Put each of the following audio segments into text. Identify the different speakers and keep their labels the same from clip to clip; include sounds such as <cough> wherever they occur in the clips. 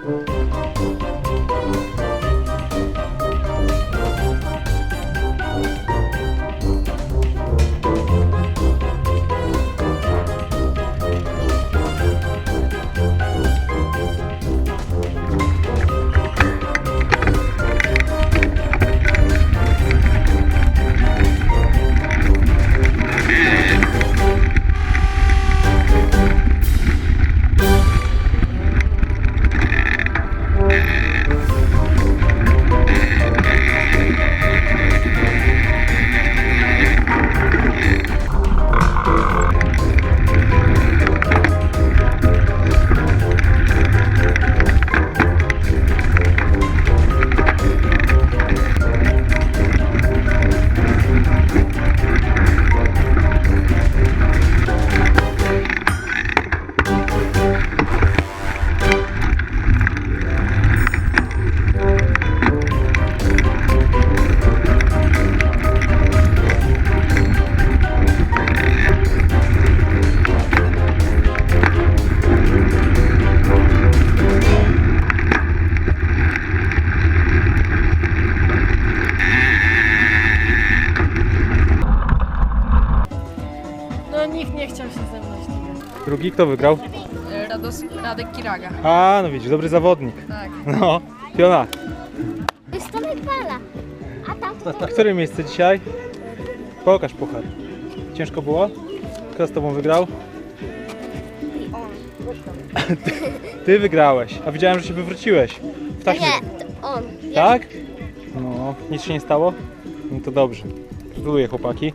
Speaker 1: Thank you. Nikt nie chciał się ze mną ścigać.
Speaker 2: Drugi kto wygrał?
Speaker 1: Rados, Radek Kiraga.
Speaker 2: A, no widzisz, dobry zawodnik.
Speaker 1: Tak.
Speaker 2: No, Piona,
Speaker 3: To jest Tomek Bala. A tam
Speaker 2: na które miejsce dzisiaj? Pokaż puchar. Ciężko było? Kto z tobą wygrał? Ty, <laughs> ty wygrałeś, a widziałem, że się wywróciłeś. W taśmie.
Speaker 3: Nie, to on.
Speaker 2: Tak? No, nic się nie stało? No to dobrze. Gratuluję chłopaki.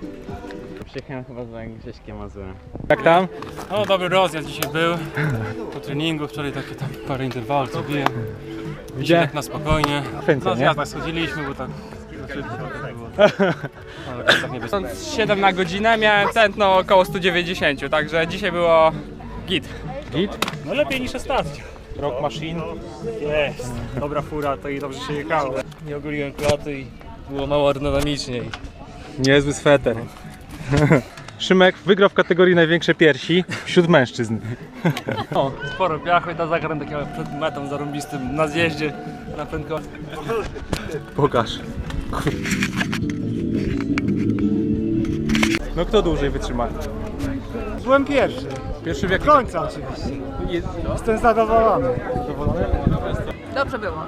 Speaker 4: Przyjechałem chyba za Grześkiem Mazurem.
Speaker 2: Jak tam?
Speaker 5: No dobry rozjazd dzisiaj był. Po treningu wczoraj takie tam parę interwałów zrobiłem.
Speaker 2: Gdzie?
Speaker 5: tak na spokojnie.
Speaker 2: Fęce,
Speaker 5: Na
Speaker 2: nie?
Speaker 5: zjazdach schodziliśmy, bo tak <laughs> tak niebezpiecznie.
Speaker 6: 7 na godzinę, miałem tętno około 190, także dzisiaj było git.
Speaker 2: Git?
Speaker 5: No lepiej niż ostatnio.
Speaker 2: Rock Machine.
Speaker 5: Jest. Dobra fura, to i dobrze się jechało. Nie ogoliłem klaty i było mało aerodynamicznie.
Speaker 2: Niezły sweter. <laughs> Szymek wygrał w kategorii największe piersi wśród mężczyzn.
Speaker 5: No, sporo piachy, na zakręt takim przed metą zarąbistym na zjeździe, na prędkości.
Speaker 2: Pokaż. No kto dłużej wytrzyma?
Speaker 7: Byłem pierwszy.
Speaker 2: Pierwszy wiek.
Speaker 7: Do końca oczywiście. Jestem zadowolony.
Speaker 1: Dobrze było.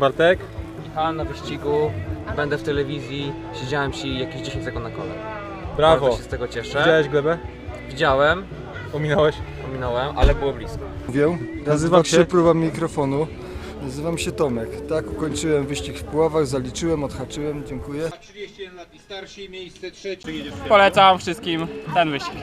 Speaker 2: Bartek?
Speaker 8: Jechałem na wyścigu, będę w telewizji, siedziałem ci jakieś 10 sekund na kole.
Speaker 2: Brawo.
Speaker 8: Bardzo się z tego cieszę.
Speaker 2: Widziałeś glebę?
Speaker 8: Widziałem,
Speaker 2: Ominąłeś?
Speaker 8: ominąłem, ale było blisko.
Speaker 9: Mówię.
Speaker 2: Nazywam
Speaker 9: się? próba mikrofonu. Nazywam się Tomek. Tak, ukończyłem wyścig w Puławach, zaliczyłem, odhaczyłem, dziękuję.
Speaker 6: Polecam wszystkim ten wyścig.